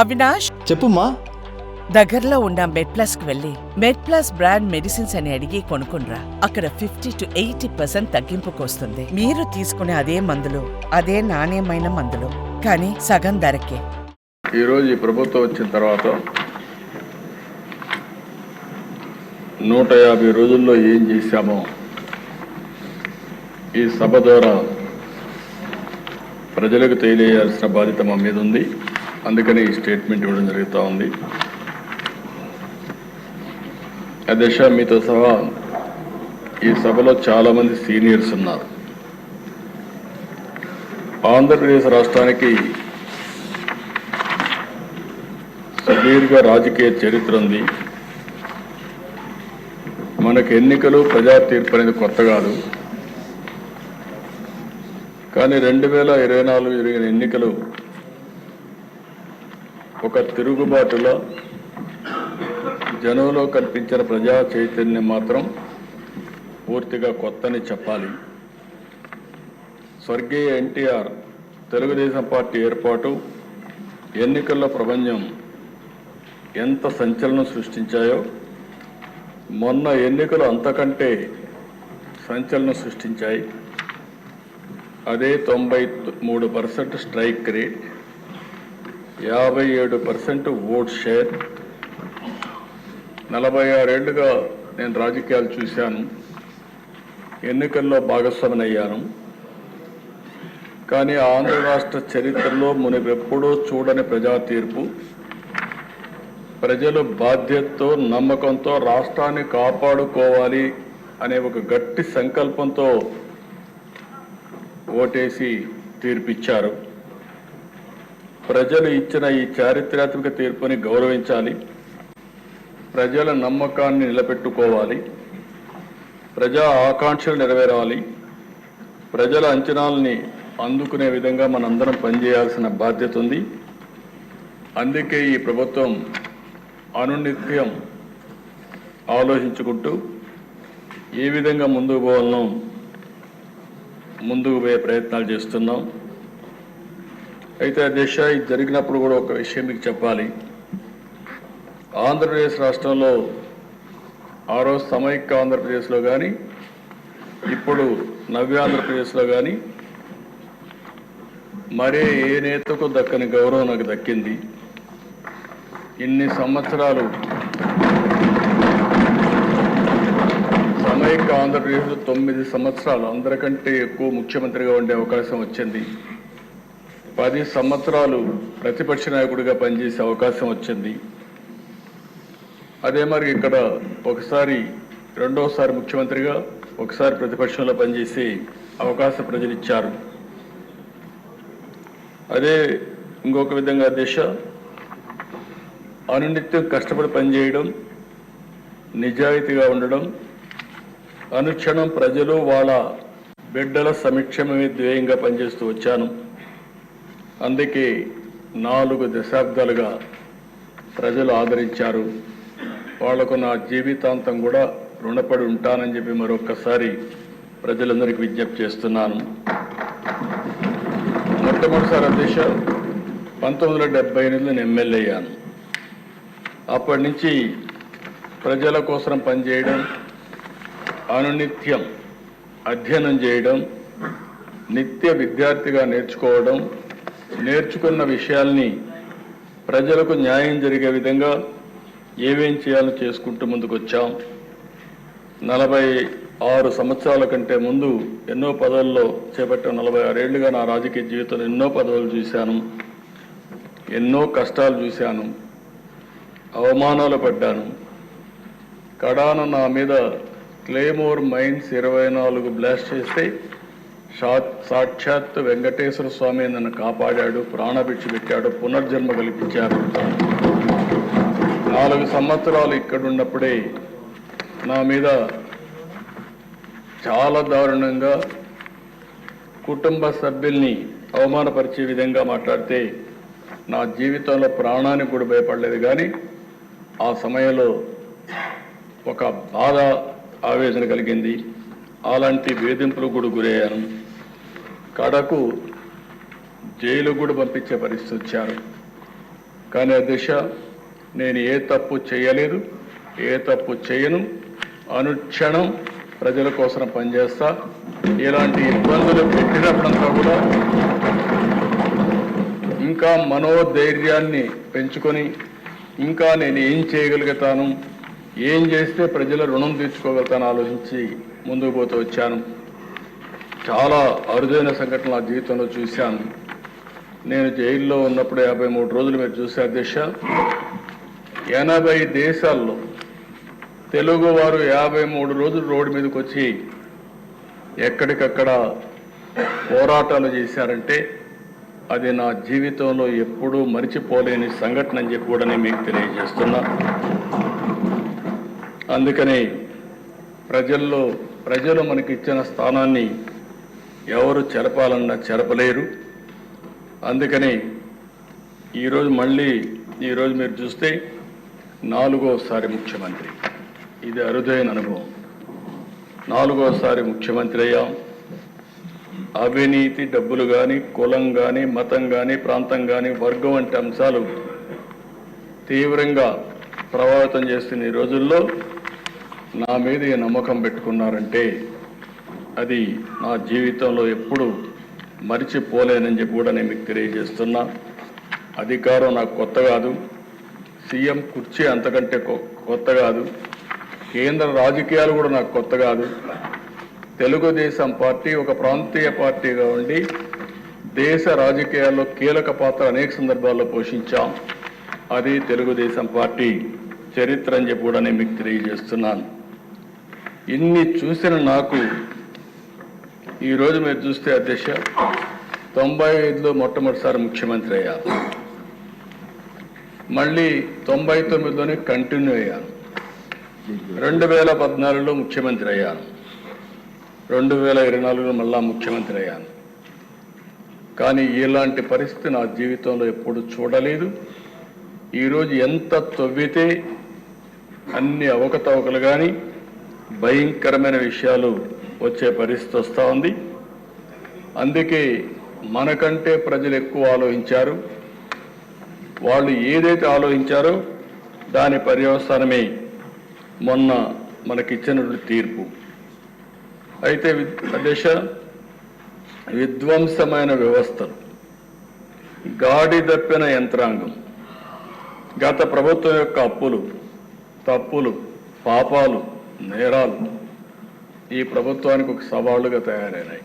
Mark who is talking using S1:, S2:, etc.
S1: అవినాష్?
S2: చెప్పుమా
S1: దగ్గరలో ఉన్న మెడ్ ప్లస్కు వెళ్ళి మెడ్ ప్లస్ బ్రాండ్ మెడిసిన్స్ అని అడిగి కొనుక్కునరా అక్కడ ఫిఫ్టీ టు ఎయిటీ పర్సెంట్ తగ్గింపుకు వస్తుంది మీరు తీసుకునే అదే మందులు అదే నాణ్యమైన మందులు. కానీ సగం ధరకే.
S3: ఈరోజు ఈ ప్రభుత్వం వచ్చిన తర్వాత నూట యాభై రోజుల్లో ఏం చేశామో ఈ సభ ద్వారా ప్రజలకు తెలియజేయాల్సిన బాధ్యత మా మీద ఉంది. అందుకని ఈ స్టేట్మెంట్ ఇవ్వడం జరుగుతూ ఉంది. అధ్యక్ష మీతో సహా ఈ సభలో చాలామంది సీనియర్స్ ఉన్నారు. ఆంధ్రప్రదేశ్ రాష్ట్రానికి సుదీర్ఘ రాజకీయ చరిత్ర ఉంది. మనకు ఎన్నికలు ప్రజా తీర్పు అనేది కొత్త కాదు. కానీ రెండు వేల ఇరవై నాలుగు జరిగిన ఎన్నికలు ఒక తిరుగుబాటులో జనంలో కనిపించిన ప్రజా చైతన్యం మాత్రం పూర్తిగా కొత్తని చెప్పాలి. స్వర్గీయ ఎన్టీఆర్ తెలుగుదేశం పార్టీ ఏర్పాటు ఎన్నికల్లో ప్రపంచం ఎంత సంచలనం సృష్టించాయో మొన్న ఎన్నికలు అంతకంటే సంచలనం సృష్టించాయి. అదే తొంభై మూడు పర్సెంట్ స్ట్రైక్ రేట్. యాభై ఏడు పర్సెంట్ ఓట్ షేర్. నలభై ఆరేళ్ళుగా నేను రాజకీయాలు చూశాను. ఎన్నికల్లో భాగస్వామినయ్యాను. కానీ ఆంధ్ర రాష్ట్ర చరిత్రలో మునిపెప్పుడూ చూడని ప్రజా తీర్పు ప్రజలు బాధ్యతతో నమ్మకంతో రాష్ట్రాన్ని కాపాడుకోవాలి అనే ఒక గట్టి సంకల్పంతో ఓటేసి తీర్పిచ్చారు. ప్రజలు ఇచ్చిన ఈ చారిత్రాత్మక తీర్పుని గౌరవించాలి. ప్రజల నమ్మకాన్ని నిలబెట్టుకోవాలి. ప్రజా ఆకాంక్షలు నెరవేరాలి. ప్రజల అంచనాలని అందుకునే విధంగా మనందరం పనిచేయాల్సిన బాధ్యత ఉంది. అందుకే ఈ ప్రభుత్వం అనునిత్యం ఆలోచించుకుంటూ ఏ విధంగా ముందుకు పోవాలనో ముందుకు పోయే ప్రయత్నాలు చేస్తున్నాం. అయితే అధ్యక్ష ఇది జరిగినప్పుడు కూడా ఒక విషయం మీకు చెప్పాలి. ఆంధ్రప్రదేశ్ రాష్ట్రంలో ఆ రోజు సమైక్య ఆంధ్రప్రదేశ్లో కానీ ఇప్పుడు నవ్యాంధ్రప్రదేశ్లో కానీ మరే ఏ నేతకు దక్కని గౌరవం నాకు దక్కింది. ఇన్ని సంవత్సరాలు సమైక్య ఆంధ్రప్రదేశ్లో తొమ్మిది సంవత్సరాలు అందరికంటే ఎక్కువ ముఖ్యమంత్రిగా ఉండే అవకాశం వచ్చింది. పది సంవత్సరాలు ప్రతిపక్ష నాయకుడిగా పనిచేసే అవకాశం వచ్చింది. అదే మరి ఇక్కడ ఒకసారి రెండోసారి ముఖ్యమంత్రిగా ఒకసారి ప్రతిపక్షంలో పనిచేసే అవకాశం ప్రజలు ఇచ్చారు అదే ఇంకొక విధంగా దిశ అనునిత్యం కష్టపడి పనిచేయడం నిజాయితీగా ఉండడం అనుక్షణం ప్రజలు వాళ్ళ బిడ్డల సమక్షమే ధ్యేయంగా పనిచేస్తూ వచ్చాను. అందుకే నాలుగు దశాబ్దాలుగా ప్రజలు ఆదరించారు. వాళ్ళకు నా జీవితాంతం కూడా రుణపడి ఉంటానని చెప్పి మరొక్కసారి ప్రజలందరికీ విజ్ఞప్తి చేస్తున్నాను. మొట్టమొదటిసారి అధ్యక్ష పంతొమ్మిది వందల డెబ్బై ఎనిమిదిలో నేను ఎమ్మెల్యే అయ్యాను. అప్పటి నుంచి ప్రజల కోసం పనిచేయడం అనునిత్యం అధ్యయనం చేయడం నిత్య విద్యార్థిగా నేర్చుకోవడం నేర్చుకున్న విషయాల్ని ప్రజలకు న్యాయం జరిగే విధంగా ఏమేం చేయాలో చేసుకుంటూ ముందుకొచ్చాం. నలభై ఆరు సంవత్సరాల కంటే ముందు ఎన్నో పదవుల్లో చేపట్టిన నలభై ఆరేళ్ళుగా నా రాజకీయ జీవితంలో ఎన్నో పదవులు చూశాను. ఎన్నో కష్టాలు చూశాను. అవమానాలు పడ్డాను. కడాను నా మీద క్లేమోర్ మైన్స్ ఇరవై నాలుగు బ్లాస్ట్ చేస్తే సాక్షాత్ వెంకటేశ్వర స్వామి నన్ను కాపాడాడు ప్రాణభిక్ష పెట్టాడు పునర్జన్మ కల్పించారు నాలుగు సంవత్సరాలు ఇక్కడున్నప్పుడే నా మీద చాలా దారుణంగా కుటుంబ సభ్యుల్ని అవమానపరిచే విధంగా మాట్లాడితే నా జీవితంలో ప్రాణానికి కూడా భయపడలేదు. కానీ ఆ సమయంలో ఒక బాధ ఆవేదన కలిగింది. అలాంటి వేధింపులకు కూడా గురయ్యాను. కడకు జైలు కూడా పంపించే పరిస్థితి వచ్చారు. కానీ దిశ నేను ఏ తప్పు చేయలేదు ఏ తప్పు చేయను. అనుక్షణం ప్రజల కోసం పనిచేస్తా. ఇలాంటి ఇబ్బందులు పెట్టినప్పుడంతా కూడా ఇంకా మనోధైర్యాన్ని పెంచుకొని ఇంకా నేను ఏం చేయగలుగుతాను ఏం చేస్తే ప్రజల రుణం తీర్చుకోగలుగుతాను ఆలోచించి ముందుకు పోతూ వచ్చాను. చాలా అరుదైన సంఘటన నా జీవితంలో చూశాను. నేను జైల్లో ఉన్నప్పుడు యాభై మూడు రోజులు మీరు చూసే అధ్యక్ష ఎనభై దేశాల్లో తెలుగువారు యాభై మూడు రోజులు రోడ్డు మీదకి వచ్చి ఎక్కడికక్కడ పోరాటాలు చేశారంటే అది నా జీవితంలో ఎప్పుడూ మరిచిపోలేని సంఘటన అని చెప్పి కూడా నేను మీకు తెలియజేస్తున్నా. అందుకని ప్రజల్లో ప్రజలు మనకిచ్చిన స్థానాన్ని ఎవరు చెరపాలన్నా చెరపలేరు. అందుకని ఈరోజు మళ్ళీ ఈరోజు మీరు చూస్తే నాలుగోసారి ముఖ్యమంత్రి. ఇది అరుదైన అనుభవం. నాలుగోసారి ముఖ్యమంత్రి అయ్యాం. అవినీతి డబ్బులు కానీ కులం కానీ మతం కానీ ప్రాంతం కానీ వర్గం వంటి అంశాలు తీవ్రంగా ప్రభావితం చేస్తున్న ఈ రోజుల్లో నా మీద నమ్మకం పెట్టుకున్నారంటే అది నా జీవితంలో ఎప్పుడు మరిచిపోలేనని చెప్పి కూడా నేను మీకు తెలియజేస్తున్నా. అధికారం నాకు కొత్త కాదు. సీఎం కుర్చీ అంతకంటే కొ- కొత్త కాదు. కేంద్ర రాజకీయాలు కూడా నాకు కొత్త కాదు. తెలుగుదేశం పార్టీ ఒక ప్రాంతీయ పార్టీగా ఉండి దేశ రాజకీయాల్లో కీలక పాత్ర అనేక సందర్భాల్లో పోషించాం. అది తెలుగుదేశం పార్టీ చరిత్ర అని చెప్పి కూడా నేను మీకు తెలియజేస్తున్నాను. ఇన్ని చూసిన నాకు ఈరోజు మీరు చూస్తే అధ్యక్ష తొంభై ఐదులో మొట్టమొదటిసారి ముఖ్యమంత్రి అయ్యాను మళ్ళీ తొంభై తొమ్మిదిలోనే కంటిన్యూ అయ్యాను రెండు వేల పద్నాలుగులో ముఖ్యమంత్రి అయ్యాను రెండు వేల ఇరవై నాలుగులో మళ్ళా ముఖ్యమంత్రి అయ్యాను కానీ ఇలాంటి పరిస్థితి నా జీవితంలో ఎప్పుడు చూడలేదు. ఈరోజు ఎంత తవ్వితే అన్ని అవకతవకలు కానీ భయంకరమైన విషయాలు వచ్చే పరిస్థితి వస్తూ ఉంది. అందుకే మనకంటే ప్రజలు ఎక్కువ ఆలోచించారు. వాళ్ళు ఏదైతే ఆలోచించారో దాని పర్యవసానమే మొన్న మనకిచ్చినటువంటి తీర్పు. అయితే వి- విధ్వంసమైన వ్యవస్థలు గాడి దప్పిన యంత్రాంగం గత ప్రభుత్వం యొక్క అప్పులు తప్పులు పాపాలు నేరాలు ఈ ప్రభుత్వానికి ఒక సవాళ్ళుగా తయారైనాయి.